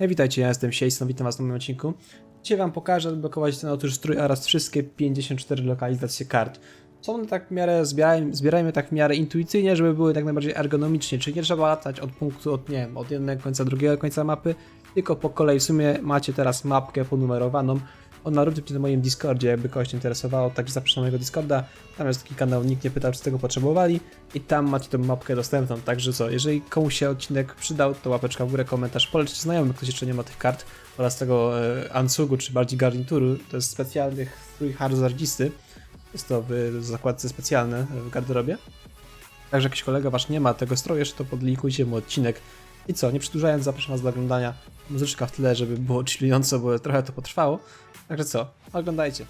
Hej, witajcie, ja jestem Siejson, witam was w nowym odcinku. Dzisiaj wam pokażę, jak blokować ten otóż strój oraz wszystkie 54 lokalizacje kart. Są one tak w miarę, zbierajmy, zbierajmy tak w miarę intuicyjnie, żeby były tak najbardziej ergonomicznie, czyli nie trzeba latać od punktu, od, nie wiem, od jednego końca drugiego końca mapy, tylko po kolei w sumie macie teraz mapkę ponumerowaną. Ona również na moim Discordzie, jakby kogoś interesowało, także zapraszam mojego Discorda. Tam jest taki kanał, nikt nie pytał, czy tego potrzebowali i tam macie tę mapkę dostępną. Także co, jeżeli komuś się odcinek przydał, to łapeczka w górę, komentarz, polećcie znajomych, ktoś jeszcze nie ma tych kart oraz tego e, Ansugu, czy bardziej garnituru. To jest specjalny strój hazardzisty. Jest to w zakładce specjalne w garderobie. Także jakiś kolega wasz nie ma tego stroju, jeszcze to podlinkujcie mu odcinek. I co, nie przedłużając, zapraszam was do oglądania. Muzyczka w tle, żeby było chillująco, bo trochę to potrwało. Także co, oglądajcie.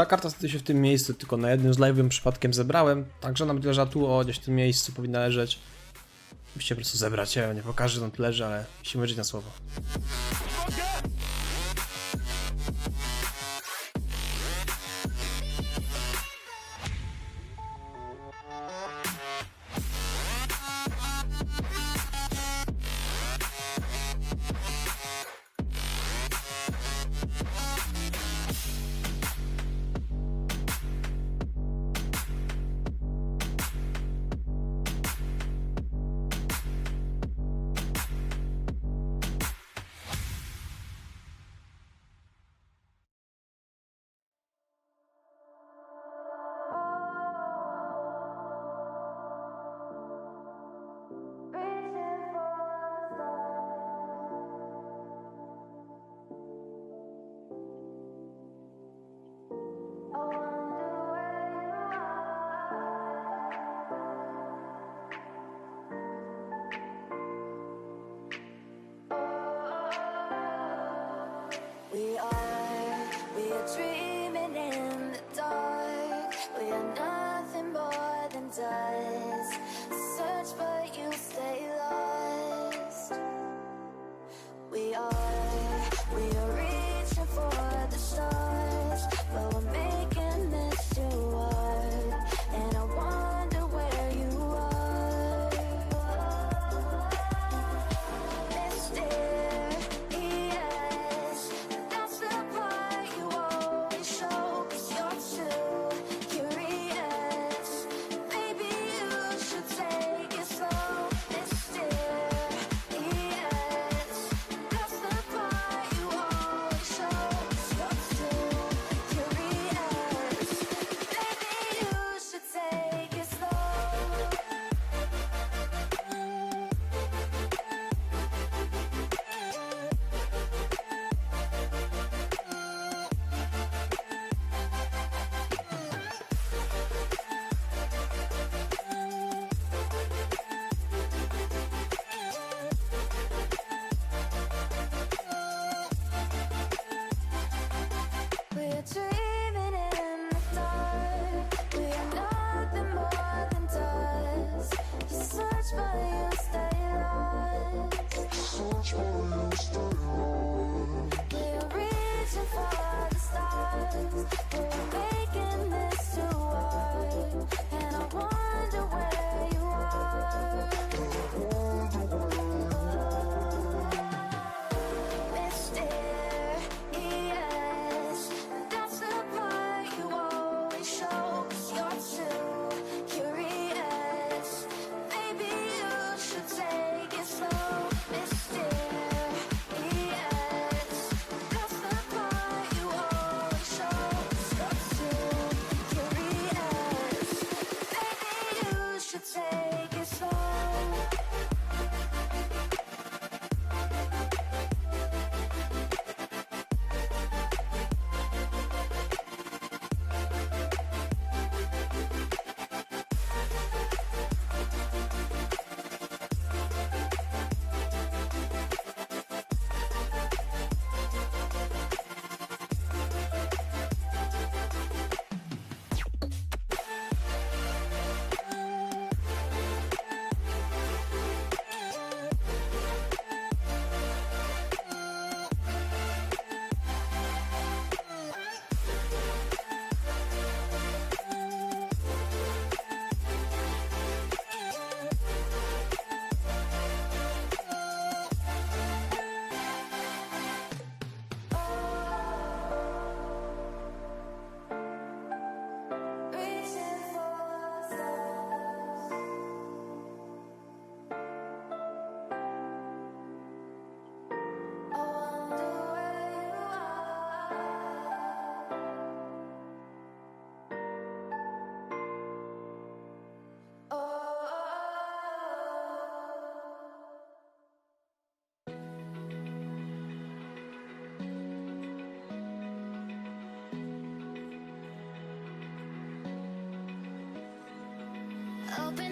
Ta karta znajduje się w tym miejscu, tylko na jednym z live'owym przypadkiem zebrałem, także ona leżała tu, o, gdzieś w tym miejscu powinna leżeć. Musicie po prostu zebrać, ja nie pokażę, tu leży, ale musimy żyć na słowo.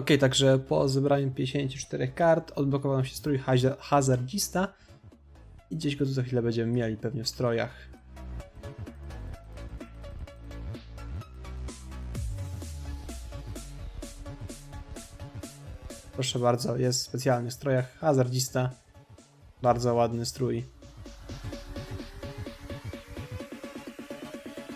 Ok, także po zebraniu 54 kart odblokował nam się strój haza- hazardzista i gdzieś go tu za chwilę będziemy mieli pewnie w strojach. Proszę bardzo, jest w specjalnych strojach hazardzista. Bardzo ładny strój.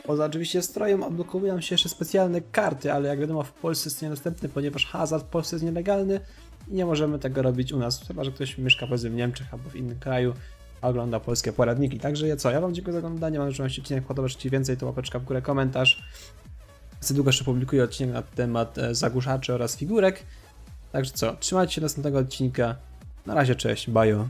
Poza oczywiście strojem odblokowują się jeszcze specjalne karty, ale jak wiadomo w Polsce jest niedostępny, ponieważ hazard w Polsce jest nielegalny i nie możemy tego robić u nas, chyba że ktoś mieszka powiedzmy w Niemczech albo w innym kraju, a ogląda polskie poradniki. Także ja co, ja wam dziękuję za oglądanie, mam nadzieję, że się odcinek podoba, czy więcej to łapeczka w górę, komentarz. Za długo jeszcze publikuję odcinek na temat e, zagłuszaczy oraz figurek. Także co, trzymajcie się do następnego odcinka. Na razie, cześć, bajo.